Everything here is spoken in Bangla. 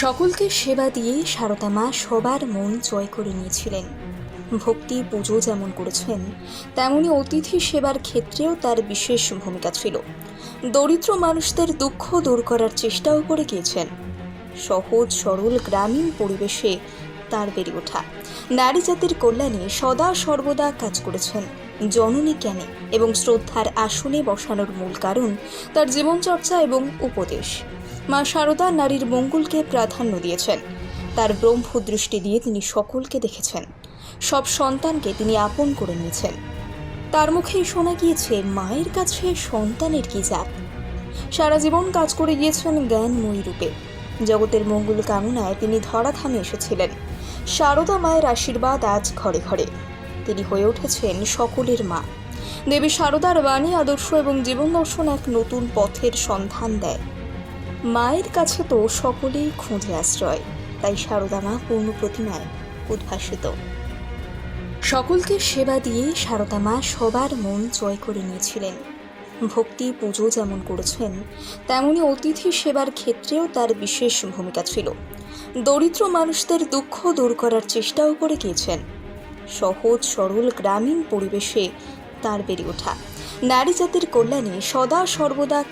সকলকে সেবা দিয়ে সারদা মা সবার মন জয় করে নিয়েছিলেন। ভক্তি, পুজো যেমন করেছেন, তেমনি অতিথি সেবার ক্ষেত্রেও তার বিশেষ ভূমিকা ছিল। দরিদ্র মানুষদের দুঃখ দূর করার চেষ্টাও করে গিয়েছেন। সহজ, সরল গ্রামীণ পরিবেশে তার বেড়ে ওঠা। নারী জাতির কল্যাণে সদা সর্বদা কাজ করেছেন। জননী জ্ঞানে এবং শ্রদ্ধার আসনে বসানোর মূল কারণ তার জীবনচর্চা এবং উপদেশ। মা শারদা নারীর মঙ্গলকে প্রাধান্য দিয়েছেন। তার ব্রহ্ম দৃষ্টি দিয়ে তিনি সকলকে দেখেছেন। সব সন্তানকে তিনি আপন করে নিয়েছেন। তার মুখেই শোনা গিয়েছে, মায়ের কাছে সন্তানের কি জাত? সারা জীবন কাজ করে গিয়েছেন জ্ঞানময়ী রূপে। জগতের মঙ্গল কামনায় তিনি ধরাধামে এসেছিলেন। শারদা মায়ের আশীর্বাদ আজ ঘরে ঘরে। তিনি হয়ে উঠেছেন সকলের মা। দেবী শারদার বাণী, আদর্শ এবং জীবন দর্শন এক নতুন পথের সন্ধান দেয়। মায়ের কাছে তো সকলেই খুঁজে আশ্রয়, তাই শারদা মা পূর্ণ প্রতিমায় উদ্ভাসিত। সকলকে সেবা দিয়ে সারদা মা সবার মন জয় করে নিয়েছিলেন। ভক্তি পুজো যেমন করেছেন, তেমনি অতিথি সেবার ক্ষেত্রেও তার বিশেষ ভূমিকা ছিল। দরিদ্র মানুষদের দুঃখ দূর করার চেষ্টাও করে গিয়েছেন। সহজ, সরল, গ্রামীণ পরিবেশে তার বেড়ে ওঠা। নারী জাতির কল্যাণে সদা সর্বদা